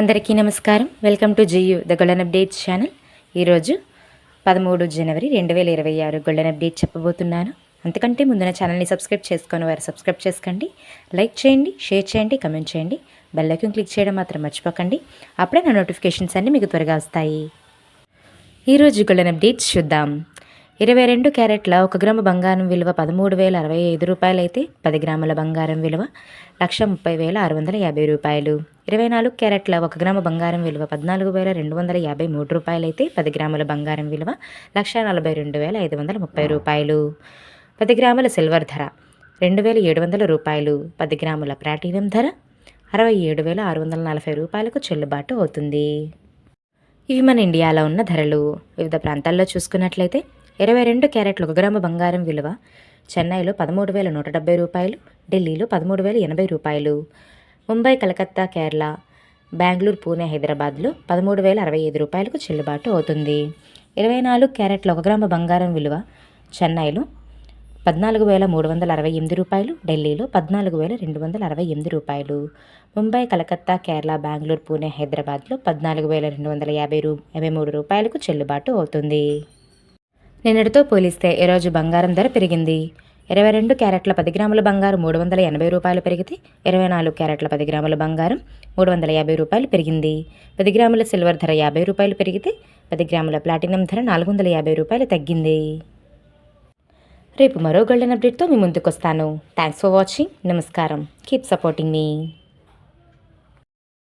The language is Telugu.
అందరికీ నమస్కారం. వెల్కమ్ టు జియు ద గోల్డెన్ అప్డేట్స్ ఛానల్. ఈరోజు పదమూడు జనవరి రెండు వేల ఇరవై ఆరు గోల్డెన్ అప్డేట్ చెప్పబోతున్నాను. అంతకంటే ముందు నా ఛానల్ని సబ్స్క్రైబ్ చేసుకొని వారు సబ్స్క్రైబ్ చేసుకోండి. లైక్ చేయండి షేర్ చేయండి కమెంట్ చేయండి. బెల్ క్లిక్ చేయడం మాత్రం మర్చిపోకండి. అప్పుడే నా నోటిఫికేషన్స్ అన్నీ మీకు త్వరగా వస్తాయి. ఈరోజు గోల్డెన్ అప్డేట్స్ చూద్దాం. ఇరవై రెండు క్యారెట్ల ఒక గ్రాము బంగారం విలువ పదమూడు వేల అరవై ఐదు రూపాయలైతే పది గ్రాముల బంగారం విలువ లక్ష ముప్పై వేల ఆరు వందల యాభై రూపాయలు. ఇరవై నాలుగు క్యారెట్ల ఒక గ్రాము బంగారం విలువ పద్నాలుగు వేల రెండు వందల యాభై మూడు రూపాయలైతే పది గ్రాముల బంగారం విలువ లక్ష నలభై రెండు వేల ఐదు వందల ముప్పై రూపాయలు. పది గ్రాముల సిల్వర్ ధర రెండు వేల ఏడు వందల రూపాయలు. పది గ్రాముల ప్లాటినం ధర అరవై ఏడు వేల ఆరు వందల నలభై రూపాయలకు చెల్లుబాటు అవుతుంది. ఇవి మన ఇండియాలో ఉన్న ధరలు. వివిధ ప్రాంతాల్లో చూసుకున్నట్లయితే ఇరవై రెండు క్యారెట్లు ఒక గ్రాము బంగారం విలువ చెన్నైలో పదమూడు వేల నూట డెబ్బై రూపాయలు ఢిల్లీలో పదమూడు వేల ఎనభై రూపాయలు. ముంబై కలకత్తా కేరళ బెంగళూరు పూణే హైదరాబాద్లో పదమూడు వేల అరవై ఐదు రూపాయలకు చెల్లుబాటు అవుతుంది. ఇరవై నాలుగు క్యారెట్ల ఒక గ్రాము బంగారం విలువ చెన్నైలో పద్నాలుగు వేల మూడు వందల అరవై ఎనిమిది రూపాయలు ఢిల్లీలో పద్నాలుగు వేల రెండు వందల అరవై ఎనిమిది రూపాయలు. ముంబై కలకత్తా కేరళ బెంగళూరు పూణే హైదరాబాద్లో పద్నాలుగు వేల రెండు వందల యాభై రూ యాభై మూడు రూపాయలకు చెల్లుబాటు అవుతుంది. నిన్నటితో పోలిస్తే ఈరోజు బంగారం ధర పెరిగింది. ఇరవై రెండు క్యారెట్ల పది గ్రాముల బంగారం మూడు వందల ఎనభై రూపాయలు పెరిగితే ఇరవై నాలుగు క్యారెట్ల పది గ్రాముల బంగారం మూడు వందల యాభై రూపాయలు పెరిగింది. పది గ్రాముల సిల్వర్ ధర యాభై రూపాయలు పెరిగితే పది గ్రాముల ప్లాటినం ధర నాలుగు వందల యాభై రూపాయలు తగ్గింది. రేపు మరో గోల్డెన్ అప్డేట్తో మీ ముందుకు వస్తాను థ్యాంక్స్ ఫర్ వాచింగ్ నమస్కారం. కీప్ సపోర్టింగ్ మీ